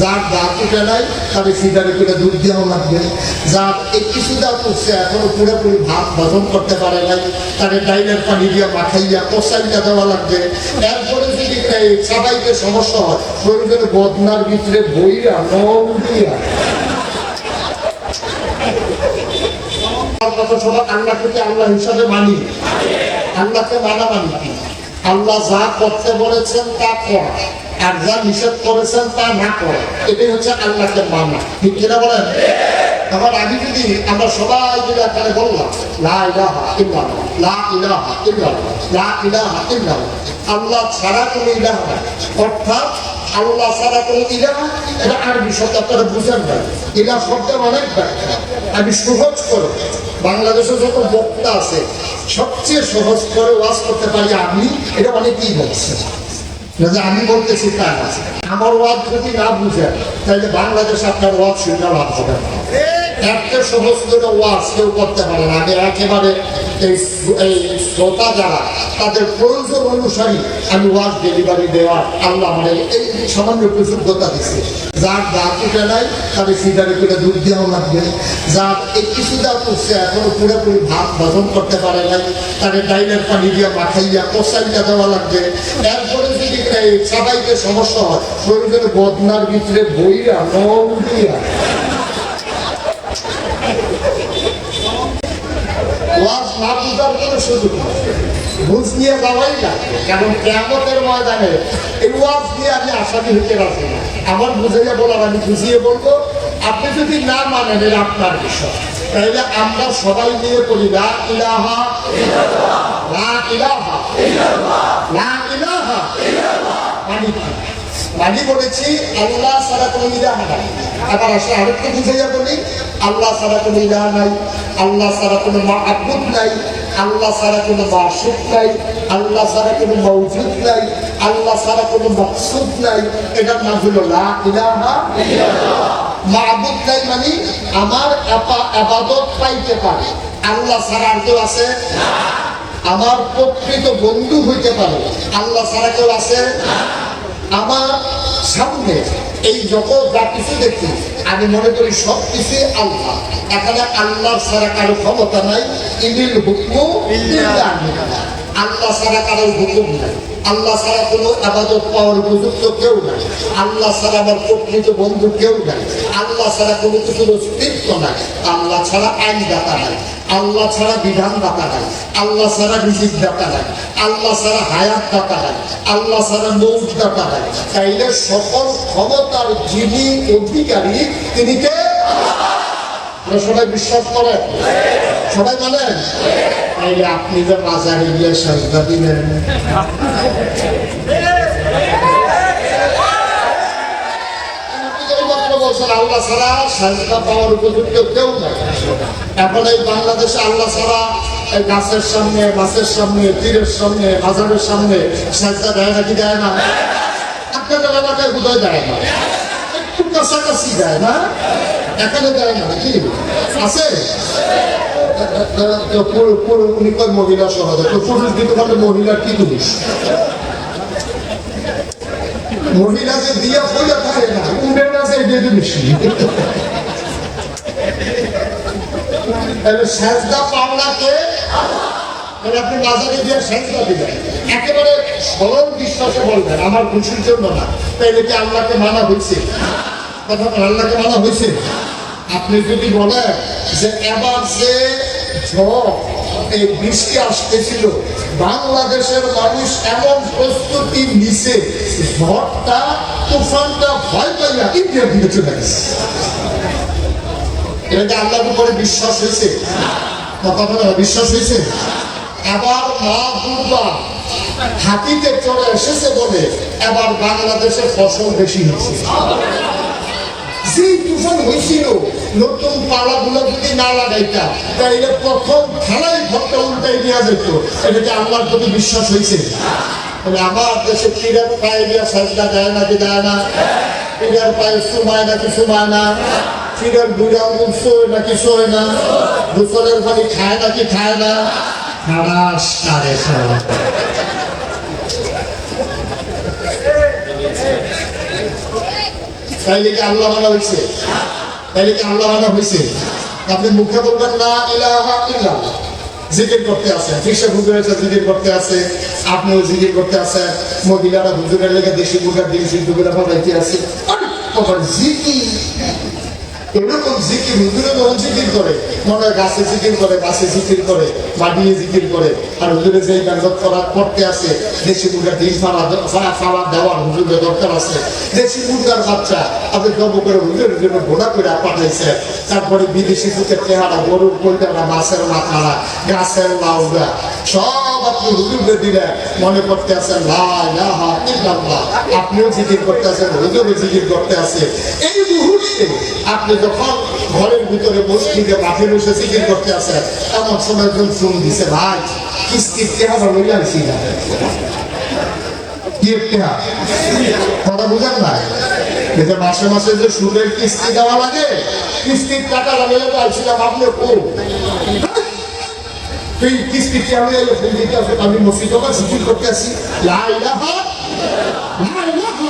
যার দাঁত উঠে নাই তাদের সিগারেট করে দুধ দেওয়া লাগবে যার কিছু দাঁত উঠছে, এখনও পুরোপুরি ভাত হজম করতে পারে নাই তাদের ডাইনের পানি দিয়ে মাখাইয়া কষাইয়া দেওয়া লাগবে। এরপরে যদি সবাইকে সমস্যা হয় শরীরের বদনার ভিতরে বইয়া নম দিয়া। আল্লাহ মানি। আল্লাহ যা করতে বলেছেন তা করা আর যা নিষেধ করেছেন তা না করা। এটাই হচ্ছে আল্লাহকে মানা। ঠিক কিনা বলেন? আমার আমি যদি আমরা সবাই মিলে এখানে বললাম, লা ইলাহা ইল্লাল্লাহ, লা ইলাহা ইল্লাল্লাহ, লা আল্লাহ ছাড়া কোনো ইলাহা নাই। অর্থাৎ আল্লাহ ছাড়া কোনো ইলাহা এটা আরবি শব্দ, আপনারা বুঝেন না ইলাহ শব্দের অনেক ব্যাখ্যা আমি সহজ করে, বাংলাদেশে যত বক্তা আছে, সবচেয়ে সহজ করে ওয়াজ করতে পারি আমি, এটা অনেকেই বলছে। আমি বলতেছি তা আছে আমার ওয়াদ যদি না বুঝেন, তাহলে বাংলাদেশ আপনার ওয়াদ শুনে লাভ হবে না। ওয়াজ কেউ করতে পারে না। আমি একেবারে এই শ্রোতা যারা, তাদের প্রয়োজন আমি ওয়াজ ডেলিভারি দেওয়ার আল্লাহ এই সামান্য দিচ্ছে যার দাঁত উঠে নাই, তাদের দুধ দেওয়া লাগবে যার এখনও পুরোপুরি ভাত হজম করতে পারে নাই। তাদের ডাইনের পানি দিয়ে মাখাইয়া কষাইয়া দেওয়া লাগবে। এরপরে যদি সবাইকে সমস্যা হয় বদনার ভিতরে নম দিয়া ওয়াজ না নেই নিয়ে যাওয়াই লাগবে কারণ কেমতের ময়দানে এই ওয়াজ দিয়ে আমি আসামি হতে রাখি না। আমার বুঝাইয়া বলার আমি বুঝিয়ে বলব, আপনি যদি না মানেন আপনার বিষয়। তাহলে আমরা সবাই নিয়ে বলি, লা ইলাহা লা ইলাহা লা ইলাহা মানে মানে বলেছি আল্লাহ ছাড়া কোনো ইলাহা নাই। আবার আসলে আরেকটু বুঝাইয়া বলি আল্লাহ ছাড়া কোনো ইলাহা নাই আল্লাহ ছাড়া কোনো মা মাহবুদ নাই আল্লাহ ছাড়া কোনো মাসুক নাই আল্লাহ ছাড়া কোনো মৌজুদ নাই আল্লাহ ছাড়া কোনো মকসুদ নাই। এটার নাম হলো লা ইলাহা মাহবুদ নাই মানে আমার আবাদত পাইতে পারে। আল্লাহ ছাড়া আর কেউ আছে? আমার প্রকৃত বন্ধু হইতে পারে। আল্লাহ সারা কেউ আছে? আমার সামনে এই যত যা কিছু দেখি, আমি মনে করি সব কিছু আল্লাহ। এখানে আল্লাহ ছাড়া কারও ক্ষমতা নাই ইদিল হুকমু ইল্লাহ আল্লাহ ছাড়া কারও হুকুম নাই। আল্লাহ ছাড়া কোনো আবাদত পাওয়ার উপযুক্ত কেউ নাই। আল্লাহ ছাড়া আমার প্রকৃত বন্ধু কেউ নাই। আল্লাহ ছাড়া কোনো কিছুর অস্তিত্ব নাই। আল্লাহ ছাড়া আইন দাতা নাই। আল্লাহ ছাড়া বিধান দাতা নাই। আল্লাহ ছাড়া রিজিক দাতা নাই। আল্লাহ ছাড়া হায়াত দাতা নাই। আল্লাহ ছাড়া মৌজ দাতা নাই। তাইলে সকল ক্ষমতার যিনি অধিকারী, তিনি কে? আপনারা সবাই বিশ্বাস করেন? সবাই তাইলে আপনি যে বাজারে গিয়ে সাজদা দিলেন আল্লাহ বাংলাদেশে আল্লাহ ছাড়া গাছের সামনে, মাছের সামনে, তীরের সামনে, বাজারের সামনে সাজদা দেয় নাকি না? আপনাদের এলাকায় বোধহয় দেয় না। একটু কাছাকাছি দেয় না? এখানে দেয় না কি আছে? উনি কয় মহিলা সহজে পুরুষ দিতে পারলে কি দিয়া থাকে না না দিয়ে সেজদা আপনি গিয়ে সেজদা দিবেন। একেবারে সরল বিশ্বাসে বলবেন, আমার খুশির জন্য না। তাইলে কি আল্লাহকে মানা হয়েছে কথা আল্লাহকে মানা হয়েছে আপনি যদি বলেন যে এবার যে এই বৃষ্টি আসতেছিল, বাংলাদেশের মানুষ এমন প্রস্তুতি নিছে, ঝড়টা, তুফানটা ভয় পাইয়া ইন্ডিয়ার দিকে চলে গেছে। এটা আল্লাহর উপরে বিশ্বাস হয়েছে? কথা বিশ্বাস হয়েছে? এবার মা দুর্গা হাতিতে চলে এসেছে বলে এবার বাংলাদেশে ফসল বেশি হয়েছে। যেই হয়েছিল নতুন পালাগুলো যদি না লাগাইতা, তাইলে প্রথম খেলাই ঘরটা উল্টাই দেওয়া যেত। এটাকে আল্লাহর প্রতি বিশ্বাস হয়েছে মানে আমার দেশে পীরের পায়ে দিয়া সাজদা দেয় নাকি দেয় না? পীরের পায়ে সুমায় নাকি সুমায় না? পীরের বুড়া আঙুল শোয় নাকি শোয় না? দুসরের পানি খায় নাকি খায় না? খারাস সারে সারা তাইলে কি আল্লাহ মানা হয়েছে তাইলে কি আল্লাহ মানা হয়েছে আপনি মুখে বলবেন না ইলাহা ইল্লাল্লাহ। জিকির করতে আছে। রিক্সা হুজুর হয়েছে জিকির করতে আছে, আপনিও জিকির করতে আছে। মহিলারা হুজুরের লেগে দেশি মুখের দিন করে বানাইতে আছে। জিকির এরকম জিকির হুজুরে যখন জিকির করে মনে হয় গাছে জিকির করে গাছে জিকির করে মাটিয়ে জিকির করে। আর হুজুরে যে গাজত করার করতে আছে দেশি মুরগা ফাড়া ফাড়া ফাড়া দেওয়ার হুজুরের দরকার আছে। দেশি মুরগার বাচ্চা, আপনি জব করে হুজুরের জন্য ঘোড়া করে পাঠাইছে। তারপরে বিদেশি দুধের চেহারা, গরুর কলকাতা মাছের মাথারা, গাছের লাউগা সব আপনি হুজুরকে দিলে মনে করতে আছেন লাই লাহা ইল্লাল্লাহ। আপনিও জিকির করতে আছেন হুজুরও জিকির করতে আছে এই মুহূর্তে আপনি যখন ঘরের ভিতরে মসজিদে মাঠে বসে জিকির করতে আছেন এমন সময় একজন ফোন দিছে, ভাই, কিস্তির চেহারা লইয়া আইসি না। মাসে যে দেওয়া লাগে আপনি তুই আসো আমি মসজিদ করতে আসি। লা ইলাহা লা ইলাহা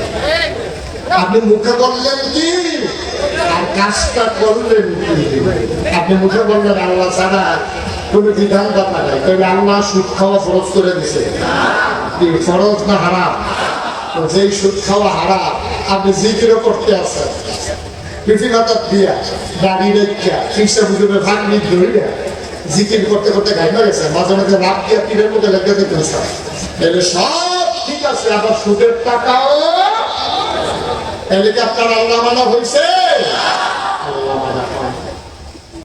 আপনি মুখে বললেন কি? আর কাজটা করলেন কি? আপনি মুখে বললেন, আল্লাহ ছাড়া বিধান কথা নাই। আল্লাহ সুদ খাওয়া ফরজ করে দিছে। কি, ফরজ না হারাম? যেই সুদ খাওয়া আপনি জিকিরও করতে আছেন। দিয়া রেখা বুঝবে ভাগ্নি ধরিয়া জিকির করতে করতে গাইমা গেছে। মাঝে মাঝে রাত দিয়া তীরের মধ্যে লেগে সব ঠিক আছে, আবার সুদের টাকাও তাহলে কি আপনার আল্লাহ মানা হয়েছে